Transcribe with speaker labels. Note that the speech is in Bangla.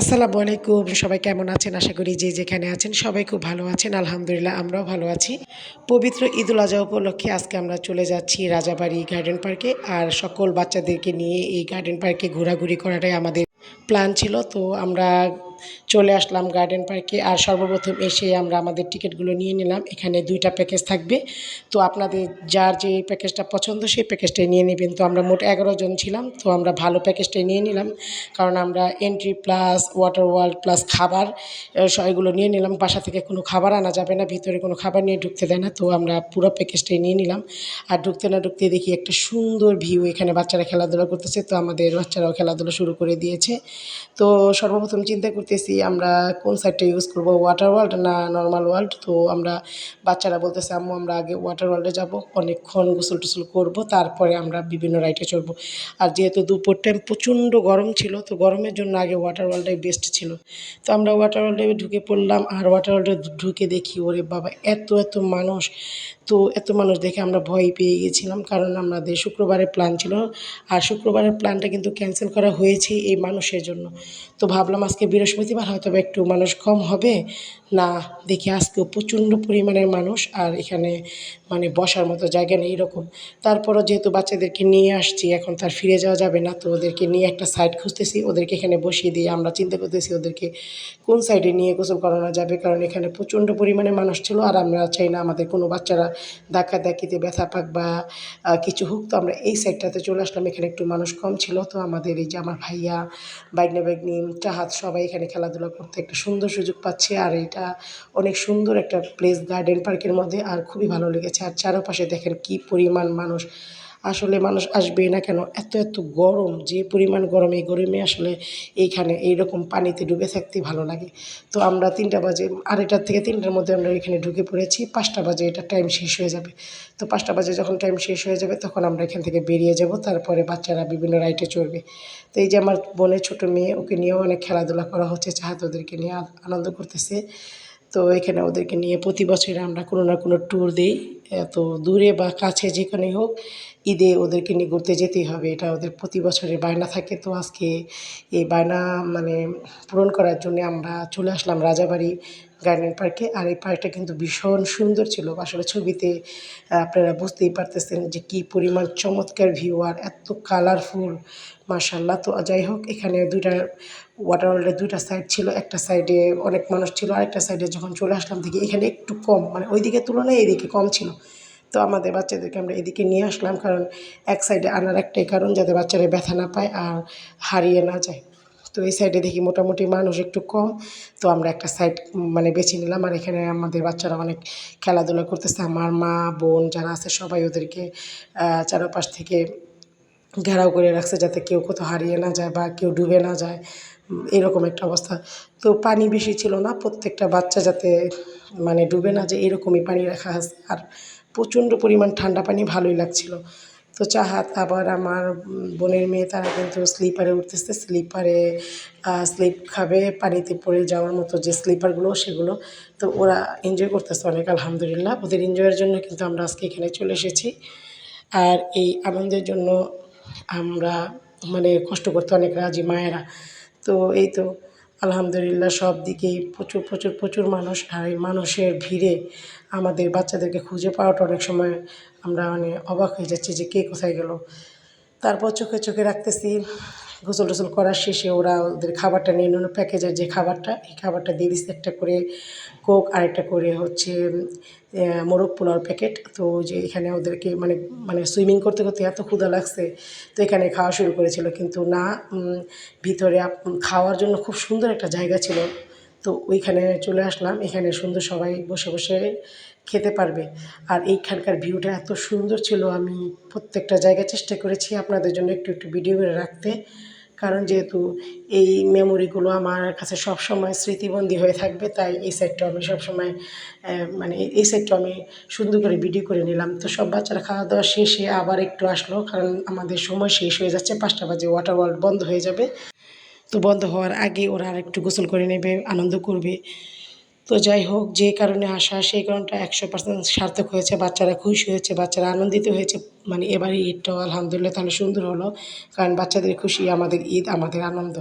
Speaker 1: আসসালামু আলাইকুম, সবাই কেমন আছেন? আশা করি যে যেখানে আছেন সবাই খুব ভালো আছেন। আলহামদুলিল্লাহ, আমরাও ভালো আছি। পবিত্র ঈদুল আজহা উপলক্ষে আজকে আমরা চলে যাচ্ছি রাজাবাড়ি গার্ডেন পার্কে আর সকল বাচ্চাদেরকে নিয়ে এই গার্ডেন পার্কে ঘোরাঘুরি করাটাই আমাদের প্ল্যান ছিল। তো আমরা চলে আসলাম গার্ডেন পার্কে আর সর্বপ্রথম এসে আমরা আমাদের টিকিটগুলো নিয়ে নিলাম। এখানে দুইটা প্যাকেজ থাকবে। তো আপনাদের যার যে প্যাকেজটা পছন্দ, সেই প্যাকেজটাই নিয়ে নেবেন। তো আমরা মোট এগারো জন ছিলাম। তো আমরা ভালো প্যাকেজটাই নিয়ে নিলাম। কারণ আমরা entry plus water world plus খাবার এগুলো নিয়ে নিলাম। বাসা থেকে কোনো খাবার আনা যাবে না। ভিতরে কোনো খাবার নিয়ে ঢুকতে দেয় না। তো আমরা পুরো প্যাকেজটাই নিয়ে নিলাম। আর ঢুকতে না ঢুকতে দেখি একটা সুন্দর ভিউ এখানে বাচ্চারা খেলাধুলা করতেছে। তো আমাদের বাচ্চারাও খেলাধুলা শুরু করে দিয়েছে। তো সর্বপ্রথম চিন্তা করতেছি আমরা কোন সাইডটা ইউজ করব? ওয়াটার ওয়ার্ল্ড না নর্মাল ওয়ার্ল্ড তো আমরা বাচ্চারা বলতেছে, আম্মু, আমরা আগে ওয়াটার ওয়ার্ল্ডে যাব, অনেকক্ষণ গোসল টোসল করব, তারপরে আমরা বিভিন্ন রাইডে চড়বো। আর যেহেতু দুপুর টাইম প্রচণ্ড গরম ছিল, তো গরমের জন্য আগে ওয়াটার ওয়ার্ল্ডটাই বেস্ট ছিল। তো আমরা ওয়াটার ওয়ার্ল্ডে ঢুকে পড়লাম, আর ওয়াটার ওয়ার্ল্ডে ঢুকে দেখি, ওরে বাবা, এত এত মানুষ। তো এত মানুষ দেখে আমরা ভয় পেয়ে গেছিলাম, কারণ আমাদের শুক্রবারের প্ল্যান ছিল। আর শুক্রবারের প্ল্যানটা কিন্তু ক্যান্সেল করা হয়েছে এই মানুষের জন্য। তো ভাবলাম আজকে বৃহস্পতিবার, হয়তো একটু মানুষ কম হবে। না, দেখি আজকেও প্রচণ্ড পরিমাণের মানুষ, আর এখানে মানে বসার মতো জায়গা নেই এরকম। তারপরও যেহেতু বাচ্চাদেরকে নিয়ে আসছি, এখন তার ফিরে যাওয়া যাবে না, তো ওদেরকে নিয়ে একটা সাইড খুঁজতেছি, ওদেরকে এখানে বসিয়ে দিয়ে আমরা চিন্তা করতেছি ওদেরকে কোন সাইডে নিয়ে গোসল করানো যাবে, কারণ এখানে প্রচণ্ড পরিমাণে মানুষ ছিল, আর আমরা চাই না আমাদের কোনো বাচ্চারা ধাক্কা ধাক্কিতে ব্যথা পাক বা কিছু হোক, তো আমরা এই সাইডটাতে চলে আসলাম, এখানে একটু মানুষ কম ছিল, তো আমাদের এই যে আমার ভাইয়া, বাইগনা বাইগনি, চাহাত সবাই এখানে খেলাধুলা করতে একটা সুন্দর সুযোগ পাচ্ছে, আর এটা অনেক সুন্দর একটা প্লেস গার্ডেন পার্কের মধ্যে, আর খুবই ভালো লেগেছে। আর চারপাশে দেখেন কি পরিমাণ মানুষ। আসলে মানুষ আসবে না কেন? এত এত গরম, যে পরিমাণ গরম, এই গরমে আসলে এইখানে এইরকম পানিতে ডুবে থাকতে ভালো লাগে। তো আমরা তিনটা বাজে, আড়াইটার থেকে তিনটার মধ্যে আমরা এখানে ঢুকে পড়েছি। পাঁচটা বাজে এটা টাইম শেষ হয়ে যাবে। তো পাঁচটা বাজে যখন টাইম শেষ হয়ে যাবে, তখন আমরা এখান থেকে বেরিয়ে যাব। তারপরে বাচ্চারা বিভিন্ন রাইটে চড়বে। তো এই যে আমার বোনের ছোটো মেয়ে, ওকে নিয়েও অনেক খেলাধুলা করা হচ্ছে। চাহাত ওদেরকে নিয়ে আনন্দ করতেছে। তো এখানে ওদেরকে নিয়ে প্রতি বছরে আমরা কোনো না কোনো ট্যুর দিই। এত দূরে বা কাছে যেখানে হোক, ঈদে ওদেরকে নিয়ে ঘুরতে যেতেই হবে। এটা ওদের প্রতি বছরের বায়না থাকে। তো আজকে এই বায়না মানে পূরণ করার জন্য আমরা চলে আসলাম রাজাবাড়ি গার্ডেন পার্কে। আর এই পার্কটা কিন্তু ভীষণ সুন্দর ছিল। আসলে ছবিতে আপনারা বুঝতেই পারতেছেন যে কি পরিমাণ চমৎকার ভিউ আর এত কালারফুল মার্শাল্লাহ তো যাই হোক, এখানে দুইটা ওয়াটার ওয়ার্ল্ডের দুইটা সাইড ছিল। একটা সাইডে অনেক মানুষ ছিল। আরেকটা সাইডে যখন চলে আসলাম দেখি এখানে একটু কম। মানে ওইদিকে তুলনায় এদিকে কম ছিল। তো আমাদের বাচ্চাদেরকে আমরা এদিকে নিয়ে আসলাম, কারণ এক সাইডে আনার একটাই কারণ যাতে বাচ্চারা ব্যথা না পায় আর হারিয়ে না যায়। তো এই সাইডে দেখি মোটামুটি মানুষ একটু কম, তো আমরা একটা সাইড মানে বেছে নিলাম। আর এখানে আমাদের বাচ্চারা অনেক খেলাধুলা করতেছে। আমার মা, বোন যারা আছে, সবাই ওদেরকে চারপাশ থেকে ঘেরাও করে রাখছে যাতে কেউ কোথাও হারিয়ে না যায় বা কেউ ডুবে না যায়। এরকম একটা অবস্থা। তো পানি বেশি ছিল না, প্রত্যেকটা বাচ্চা যাতে মানে ডুবে না যায়, এরকমই পানি রাখা আছে আর প্রচণ্ড পরিমাণ ঠান্ডা পানি ভালোই লাগছিল। তো চাহাত আবার আমার বোনের মেয়ে, তারা কিন্তু স্লিপারে উঠতেছে। স্লিপারে স্লিপ খাবে, পানিতে পড়ে যাওয়ার মতো যে স্লিপারগুলো, সেগুলো তো ওরা এনজয় করতেছে অনেক, আলহামদুলিল্লাহ। ওদের এনজয়ের জন্য কিন্তু আমরা আজকে এখানে চলে এসেছি। আর এই আনন্দের জন্য আমরা মানে কষ্ট করতে অনেক রাজি, মায়েরা। তো এই তো আলহামদুলিল্লাহ সব দিকেই প্রচুর প্রচুর প্রচুর মানুষ আর এই মানুষের ভিড়ে আমাদের বাচ্চাদেরকে খুঁজে পাওয়াটা অনেক সময় আমরা মানে অবাক হয়ে যাচ্ছি যে কে কোথায় গেল। তারপর চোখে চোখে রাখতেছি গোসল টোসল করার শেষে ওরা ওদের খাবারটা নিয়ে নিল, প্যাকেজের যে খাবারটা, এই খাবারটা দিয়ে দিচ্ছে একটা করে কোক, আরেকটা করে হচ্ছে মোরগ পোলাওর প্যাকেট। তো যে এখানে ওদেরকে মানে মানে সুইমিং করতে করতে এত ক্ষুধা লাগছে, তো এখানে খাওয়া শুরু করেছিল। কিন্তু না ভিতরে খাওয়ার জন্য খুব সুন্দর একটা জায়গা ছিল। তো ওইখানে চলে আসলাম। এখানে সুন্দর সবাই বসে বসে খেতে পারবে। আর এইখানকার ভিউটা এত সুন্দর ছিল। আমি প্রত্যেকটা জায়গায় চেষ্টা করেছি আপনাদের জন্য একটু একটু ভিডিও করে রাখতে। কারণ যেহেতু এই মেমোরিগুলো আমার কাছে সবসময় স্মৃতিবন্দী হয়ে থাকবে, তাই এই সাইডটা আমি সবসময় মানে এই সাইডটা আমি সুন্দর করে ভিডিও করে নিলাম। তো সব বাচ্চারা খাওয়া দাওয়া শেষে আবার একটু আসলো, কারণ আমাদের সময় শেষ হয়ে যাচ্ছে, পাঁচটা বাজে ওয়াটার ওয়ার্ল্ড বন্ধ হয়ে যাবে। তো বন্ধ হওয়ার আগে ওরা আর একটু গোসল করে নেবে, আনন্দ করবে। তো যাই হোক, যে কারণে আসা সেই কারণটা একশো পার্সেন্ট সার্থক হয়েছে, বাচ্চারা খুশি হয়েছে, বাচ্চারা আনন্দিত হয়েছে। মানে এবারে ঈদটাও আলহামদুলিল্লাহ তাহলে সুন্দর হলো, কারণ বাচ্চাদের খুশি, আমাদের ঈদ, আমাদের আনন্দ।